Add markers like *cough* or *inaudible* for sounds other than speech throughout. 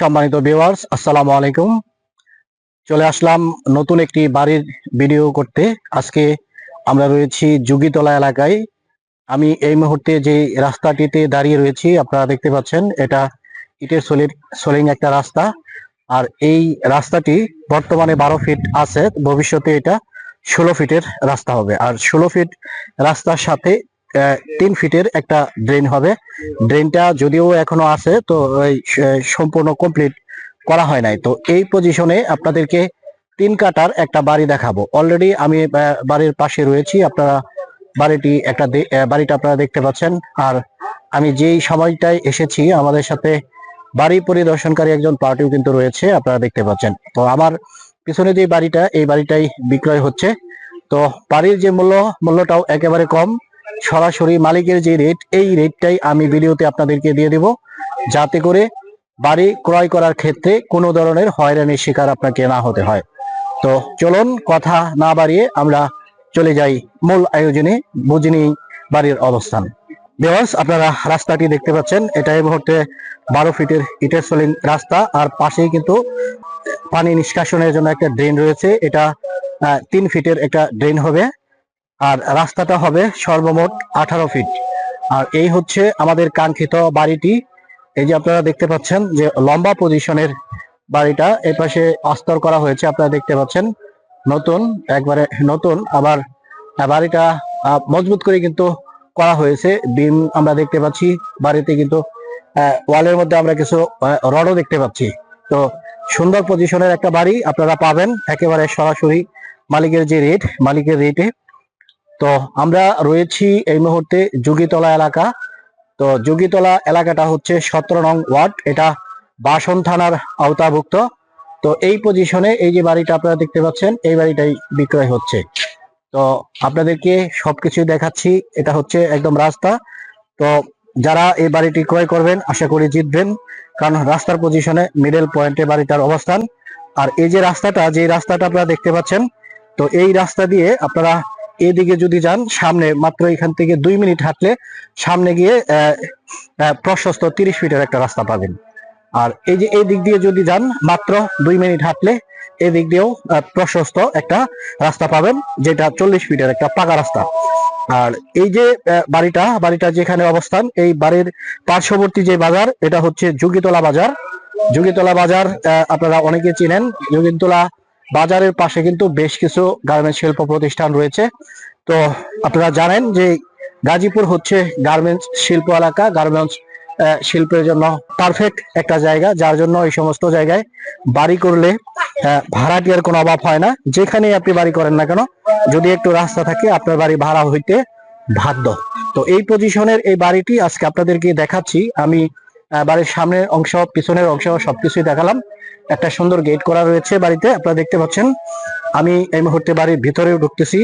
সম্মানিত ভিউয়ার্স আসসালামু আলাইকুম। চলে আসলাম নতুন একটি বাড়ির ভিডিও করতে। আজকে আমরা রয়েছি যুগীতলা এলাকায়। আমি এই মুহূর্তে যে রাস্তাটিতে দাঁড়িয়ে রয়েছি, আপনারা দেখতে পাচ্ছেন, এটা ইটের সলিড সোলিং একটা রাস্তা। আর এই রাস্তাটি বর্তমানে বারো ফিট আছে, ভবিষ্যতে এটা ষোলো ফিটের রাস্তা হবে। আর ষোলো ফিট রাস্তার সাথে তিন ফিটের একটা ড্রেন হবে। ড্রেনটা যদিও এখনও আছে, তো সম্পূর্ণ কমপ্লিট করা হয় নাই। তো এই পজিশনে আপনাদেরকে তিন কাটার একটা বাড়ি দেখাবো। অলরেডি আমি বাড়ির পাশে রয়েছি। আপনারা বাড়িটি একটা বাড়িটা আপনারা দেখতে পাচ্ছেন। আর আমি যেই সময়টায় এসেছি, আমাদের সাথে বাড়ি পরিদর্শনকারী একজন পার্টিও কিন্তু রয়েছে, আপনারা দেখতে পাচ্ছেন। তো আমার পিছনে যে বাড়িটা, এই বাড়িটাই বিক্রয় হচ্ছে। তো বাড়ির যে মূল্য, মূল্যটাও একেবারে কম। সরাসরি মালিকের যে রেট এই রেটটাই আমি ভিডিওতে আপনাদেরকে দিয়ে দেব। যাতে করে বাড়ি ক্রয় করার ক্ষেত্রে কোনো ধরনের হয়রানির শিকার আপনাকে না হতে হয়। তো চলুন, কথা না বাড়িয়ে আমরা চলে যাই মূল আয়োজনে বুঝিনি বাড়ির অবস্থান। দেওয়াস আপনারা রাস্তাটি দেখতে পাচ্ছেন। এটা এই মুহূর্তে বারো ফিটের ইটের সলিং রাস্তা। আর পাশেই কিন্তু পানি নিষ্কাশনের জন্য একটা ড্রেন রয়েছে। এটা তিন ফিটের একটা ড্রেন হবে। আর রাস্তাটা হবে সর্বমোট আঠারো ফিট আর এই হচ্ছে আমাদের কাঙ্ক্ষিত বাড়িটি। এই যে আপনারা দেখতে পাচ্ছেন যে লম্বা পজিশনের বাড়িটা, এর পাশে অস্তর করা হয়েছে, আপনারা দেখতে পাচ্ছেন। নতুন, একবারে নতুন। আবার বাড়িটা মজবুত করে কিন্তু করা হয়েছে। বিম আমরা দেখতে পাচ্ছি, বাড়িতে কিন্তু ওয়ালের মধ্যে আমরা কিছু রডও দেখতে পাচ্ছি। তো সুন্দর পজিশনের একটা বাড়ি আপনারা পাবেন। একেবারে সরাসরি মালিকের যে রেট মালিকের রেটে তো আমরা রয়েছি এই মুহূর্তে যুগীতলা এলাকা। তো যুগীতলা এলাকাটা হচ্ছে সতেরো নং ওয়ার্ড, এটা বাসন থানার আওতাভুক্ত। তো এই পজিশনে এই যে বাড়িটা আপনারা দেখতে পাচ্ছেন, এই বাড়িটাই বিক্রয় হচ্ছে। তো আপনাদেরকে সবকিছু দেখাচ্ছি, এটা হচ্ছে একদম রাস্তা। তো যারা এই বাড়িটি ক্রয় করবেন, আশা করি জিতবেন, কারণ রাস্তার পজিশনে মিডল পয়েন্টে বাড়িটার অবস্থান। আর এই যে রাস্তাটা যে রাস্তাটা আপনারা দেখতে পাচ্ছেন, তো এই রাস্তা দিয়ে আপনারা এদিকে যদি যান, সামনে মাত্র এখান থেকে দুই মিনিট হাঁটলে সামনে গিয়ে প্রশস্ত তিরিশ ফিটের একটা রাস্তা পাবেন। আর এই যে এই দিক দিয়ে যদি যান, মাত্র দুই মিনিট হাঁটলে এই দিক দিয়েও প্রশস্ত একটা রাস্তা পাবেন, যেটা চল্লিশ ফিটের একটা পাকা রাস্তা। আর এই যে বাড়িটা বাড়িটা যেখানে অবস্থান, এই বাড়ির পার্শ্ববর্তী যে বাজার, এটা হচ্ছে যুগিতলা বাজার। যুগীতলা বাজার আপনারা অনেকে চিনেন। যুগীতলা বাজারের পাশে কিন্তু বেশ কিছু গার্মেন্টস শিল্প প্রতিষ্ঠান রয়েছে। তো আপনারা জানেন যে গাজীপুর হচ্ছে গার্মেন্টস শিল্প এলাকা। গার্মেন্টস শিল্পের জন্য পারফেক্ট একটা জায়গা, যার জন্য এই সমস্ত জায়গায় বাড়ি করলে ভাড়াটিয়ার কোনো অভাব হয় না। যেখানেই আপনি বাড়ি করেন না কেন, যদি একটু রাস্তা থাকে, আপনার বাড়ি ভাড়া হইতে বাধ্য। তো এই পজিশনের এই বাড়িটি আজকে আপনাদেরকে দেখাচ্ছি। আমি বাড়ির সামনের অংশ, পিছনের অংশ, সবকিছুই দেখালাম। একটা সুন্দর গেট করা রয়েছে বাড়িতে, আপনারা দেখতে পাচ্ছেন। আমি এই মুহূর্তে বাড়ির ভিতরেও ঢুকতেছি।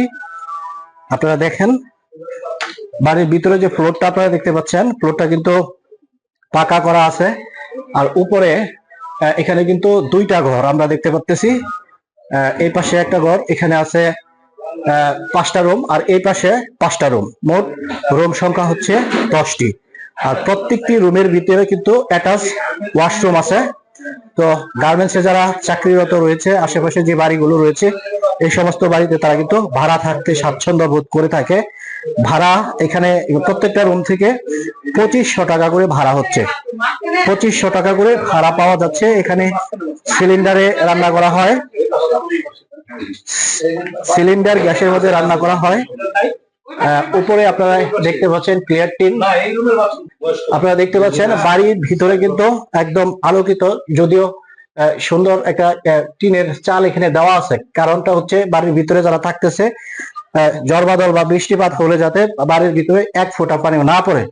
আপনারা দেখেন, বাড়ির ভিতরে যে ফ্লোরটা আপনারা দেখতে পাচ্ছেন ফ্লোরটা কিন্তু পাকা করা আছে। আর উপরে এখানে কিন্তু দুইটা ঘর আমরা দেখতে পাচ্তেছি। এই পাশে একটা ঘর, এখানে আছে পাঁচটা রুম আর এই পাশে পাঁচটা রুম মোট রুম সংখ্যা হচ্ছে দশটি। আর প্রত্যেকটি রুমের ভিতরে কিন্তু অ্যাটাচ ওয়াশরুম আছে। তো গার্মেন্টসে যারা চাকরিরত রয়েছে, আশেপাশে যে বাড়িগুলো রয়েছে, এই সমস্ত বাড়িতে তারা কিন্তু ভাড়া থাকতে স্বাচ্ছন্দ্য বোধ করে থাকে। ভাড়া এখানে প্রত্যেকটা রুম থেকে পঁচিশশো টাকা করে ভাড়া হচ্ছে। পঁচিশশো টাকা করে ভাড়া পাওয়া যাচ্ছে। এখানে সিলিন্ডারে রান্না করা হয়। সিলিন্ডার গ্যাসের মধ্যে রান্না করা হয়। উপরে আপনারা দেখতে পাচ্ছেন ক্লিয়ার টিন। আপনারা দেখতে পাচ্ছেন বাড়ির ভিতরে কিন্তু একদম আলোকিত যদিও সুন্দর একটা টিনের চাল এখানে দেওয়া আছে। কারণটা হচ্ছে বাড়ির ভিতরে যারা থাকতেছে আহ, ঝড় বাদল বা বৃষ্টিপাত হলে যাতে বাড়ির ভিতরে এক ফোঁটা পানি না পড়ে।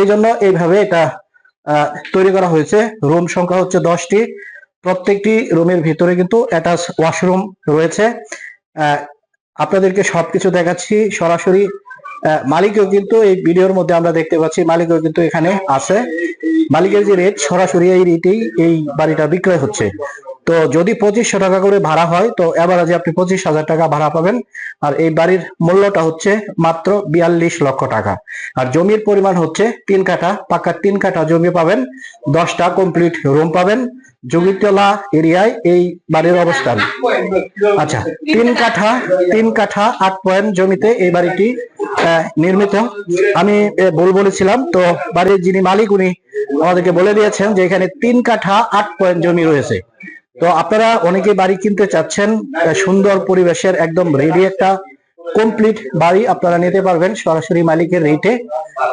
এই জন্য এইভাবে এটা আহ, তৈরি করা হয়েছে। রুম সংখ্যা হচ্ছে দশটি। প্রত্যেকটি রুমের ভিতরে কিন্তু অ্যাটাচ ওয়াশরুম রয়েছে। আহ, আপনাদেরকে সবকিছু দেখাচ্ছি সরাসরি। মালিকও কিন্তু এই ভিডিওর মধ্যে আমরা দেখতে পাচ্ছি, মালিকও কিন্তু এখানে আছে। মালিকের যে রেট সরাসরি এই রেটেই এই বাড়িটা বিক্রয় হচ্ছে। তো যদি পঁচিশশো টাকা করে ভাড়া হয়, তো এভারেজে আপনি পঁচিশ হাজার টাকা ভাড়া পাবেন। আর এই বাড়ির মূল্যটা হচ্ছে মাত্র বিয়াল্লিশ লক্ষ টাকা। আর জমির পরিমাণ হচ্ছে তিন কাঠা, পাকা তিন কাঠা জমি পাবেন। দশটা কমপ্লিট রুম পাবেন। যোগীতলা এরিয়ায় এই বাড়ির অবস্থান। আচ্ছা তিন কাঠা তিন কাঠা আট পয়েন্ট জমিতে এই বাড়িটি নির্মিত। আমি ভুল বলেছিলাম। তো বাড়ির যিনি মালিক, উনি আমাদেরকে বলে দিয়েছেন যে এখানে তিন কাঠা আট পয়েন্ট জমি রয়েছে। তো আপনারা অনেকে বাড়ি কিনতে চাচ্ছেন সুন্দর পরিবেশের একদম রেডি একটা কমপ্লিট বাড়ি আপনারা নিতে পারবেন সরাসরি মালিকের রেটে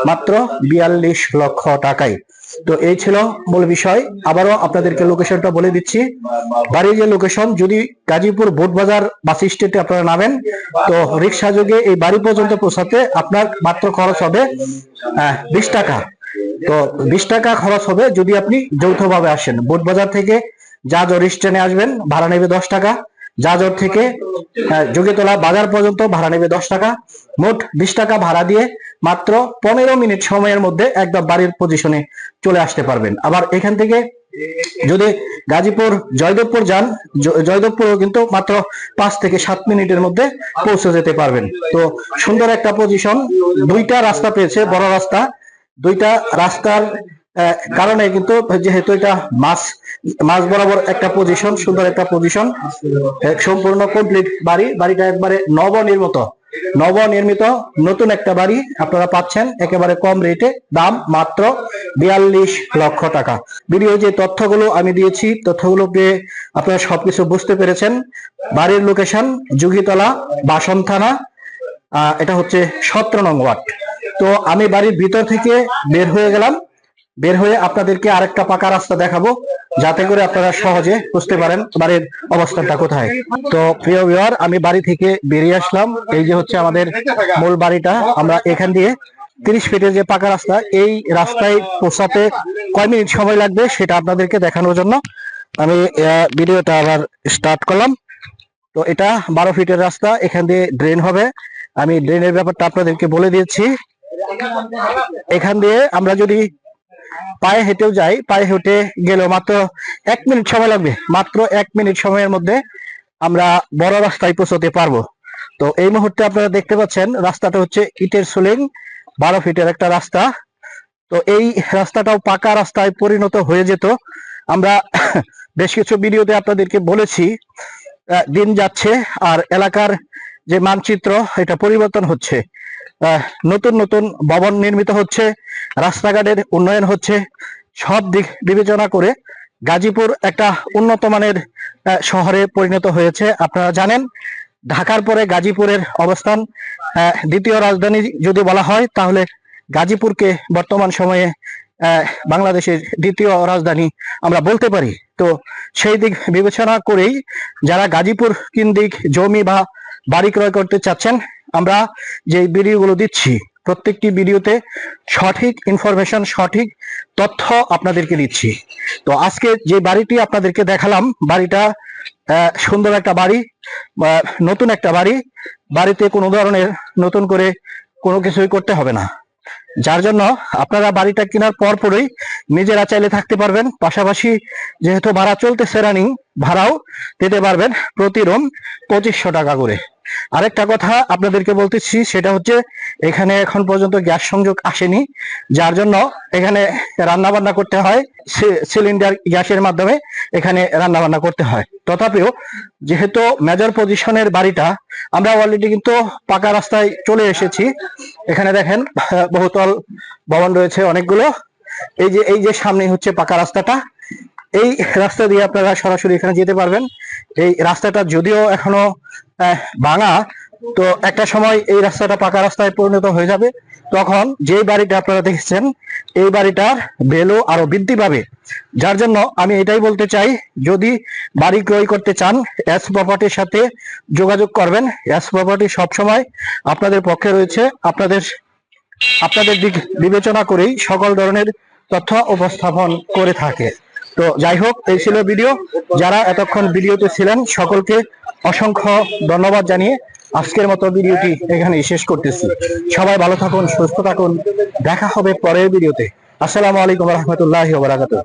মাত্র বিয়াল্লিশ লক্ষ টাকায়। তো এই ছিল মূল বিষয়। আবারও আপনাদেরকে লোকেশনটা বলে দিচ্ছি। বাড়ির যে লোকেশন যদি গাজীপুর বোট বাজার বাস স্ট্যান্ডে আপনারা নামেন, তো রিক্সা যোগে এই বাড়ি পর্যন্ত পৌঁছাতে আপনার মাত্র খরচ হবে বিশ টাকা। তো বিশ টাকা খরচ হবে যদি আপনি যৌথভাবে আসেন। বোট বাজার থেকে জাজর স্ট্যান্ডে আসবেন ভাড়া নেবে দশ টাকা। জাজর থেকে আহ, যোগীতলা বাজার পর্যন্ত ভাড়া নেবে দশ টাকা। মোট বিশ টাকা ভাড়া দিয়ে মাত্র পনেরো মিনিট সময়ের মধ্যে একদম বাড়ির পজিশনে চলে আসতে পারবেন। আবার এখান থেকে যদি গাজীপুর জয়দেবপুর যান জয়দেবপুরও কিন্তু মাত্র পাঁচ থেকে সাত মিনিটের মধ্যে পৌঁছে যেতে পারবেন। তো সুন্দর একটা পজিশন দুইটা রাস্তা পেয়েছে বড় রাস্তা। দুইটা রাস্তার কারণে কিন্তু যেহেতু এটা মাছ মাছ বরাবর একটা পজিশন সুন্দর একটা পজিশন সম্পূর্ণ কমপ্লিট বাড়ি, বাড়িটা একবারে নবনির্মিত নবনির্মিত, নতুন একটা বাড়ি আপনারা পাচ্ছেন, একেবারে কম রেটে দাম মাত্র বিয়াল্লিশ লক্ষ টাকা। ভিডিও যে তথ্যগুলো আমি দিয়েছি তথ্যগুলো পেয়ে আপনারা সবকিছু বুঝতে পেরেছেন। বাড়ির লোকেশন যুগিতলা বাসন থানা এটা হচ্ছে সতেরো নং ওয়ার্ড। তো আমি বাড়ির ভিতর থেকে বের হয়ে গেলাম। বের হয়ে আপনাদেরকে আরেকটা পাকা রাস্তা দেখাবো, যাতে করে আপনারা সহজে বুঝতে পারেন বাড়ির অবস্থানটা কোথায়। তো প্রিয় ভিউয়ার আমি বাড়ি থেকে বেরিয়ে আসলাম। এই যে হচ্ছে আমাদের মূল বাড়িটা, আমরা এখান দিয়ে তিরিশ ফিটের যে পাকা রাস্তা, এই রাস্তায় পৌঁছাতে কয় মিনিট সময় লাগবে সেটা আপনাদেরকে দেখানোর জন্য। আমি ভিডিওটা আবার স্টার্ট করলাম। তো এটা বারো ফিটের রাস্তা, এখান দিয়ে ড্রেন হবে। আমি ড্রেনের ব্যাপারটা আপনাদেরকে বলে দিয়েছি। এখান দিয়ে আমরা যদি পায়ে হেঁটেও যাই, পায়ে হেঁটে গেলেও মাত্র এক মিনিট সময় লাগবে। মাত্র এক মিনিট সময়ের মধ্যে আমরা বড় রাস্তায় পৌঁছতে পারব। তো এই মুহূর্তে আপনারা দেখতে পাচ্ছেন, রাস্তাটা হচ্ছে ইটের সুলিং, বারো ফিটের একটা রাস্তা। তো এই রাস্তাটাও পাকা রাস্তায় পরিণত হয়ে যেত। আমরা *coughs* বেশ কিছু ভিডিওতে আপনাদেরকে বলেছি দিন যাচ্ছে আর এলাকার যে মানচিত্র, এটা পরিবর্তন হচ্ছে। নতুন নতুন ভবন নির্মিত হচ্ছে, রাস্তাঘাটের উন্নয়ন হচ্ছে, সব দিক বিবেচনা করে গাজীপুর একটা উন্নত মানের শহরে পরিণত হয়েছে। আপনারা জানেন, ঢাকার পরে গাজীপুরের অবস্থান দ্বিতীয় রাজধানী যদি বলা হয়, তাহলে গাজীপুরকে বর্তমান সময়ে বাংলাদেশের দ্বিতীয় রাজধানী আমরা বলতে পারি। তো সেই দিক বিবেচনা করেই যারা গাজীপুর কেন্দ্রিক জমি বা বাড়ি ক্রয় করতে চাচ্ছেন আমরা যে ভিডিওগুলো দিচ্ছি, প্রত্যেকটি ভিডিওতে সঠিক ইনফরমেশন সঠিক তথ্য আপনাদেরকে দিচ্ছি। তো আজকে যে বাড়িটি আপনাদেরকে দেখালাম, বাড়িটা সুন্দর একটা বাড়ি নতুন একটা বাড়ি, বাড়িতে কোনো ধরনের নতুন করে কোনো কিছুই করতে হবে না। যার জন্য আপনারা বাড়িটা কেনার পর পরই নিজেরা চাইলে থাকতে পারবেন, পাশাপাশি যেহেতু ভাড়া চলতেছে রানিং, ভাড়াও দিতে পারবেন প্রতি রুম পঁচিশশো টাকা করে। আরেকটা কথা আপনাদেরকে বলতেছি, সেটা হচ্ছে এখানে এখন পর্যন্ত গ্যাস সংযোগ আসেনি, যার জন্য এখানে রান্না বান্না করতে হয় সিলিন্ডার গ্যাসের মাধ্যমে এখানে রান্না বান্না করতে হয়। তথাপিও যেহেতু মেজর পজিশনের বাড়িটা, আমরা অলরেডি কিন্তু পাকা রাস্তায় চলে এসেছি। এখানে দেখেন, বহুতল ভবন রয়েছে অনেকগুলো। এই যে এই যে সামনে হচ্ছে পাকা রাস্তাটা, এই রাস্তা দিয়ে আপনারা সরাসরি এখানে যেতে পারবেন। এই রাস্তাটা যদিও এখনও ভাঙা, তো একটা সময় এই রাস্তাটা পাকা রাস্তায় পরিণত হয়ে যাবে। তখন যে বাড়িটা আপনারা দেখেছেন, এই বাড়িটার ভ্যালু আরও বৃদ্ধি পাবে। যার জন্য আমি এটাই বলতে চাই, যদি বাড়ি ক্রয় করতে চান এস প্রপার্টির সাথে যোগাযোগ করবেন। এস প্রপার্টি সবসময় আপনাদের পক্ষে রয়েছে। আপনাদের আপনাদের দিক বিবেচনা করেই সকল ধরনের তথ্য উপস্থাপন করে থাকে। তো যাই হোক, এই ছিল ভিডিও যারা এতক্ষণ ভিডিওতে ছিলেন, সকলকে অসংখ্য ধন্যবাদ জানিয়ে আজকের মতো ভিডিওটি এখানে শেষ করতেছি। সবাই ভালো থাকুন, সুস্থ থাকুন। দেখা হবে পরের ভিডিওতে। আসসালামু আলাইকুম রহমতুল্লাহ বারাকাতুহ।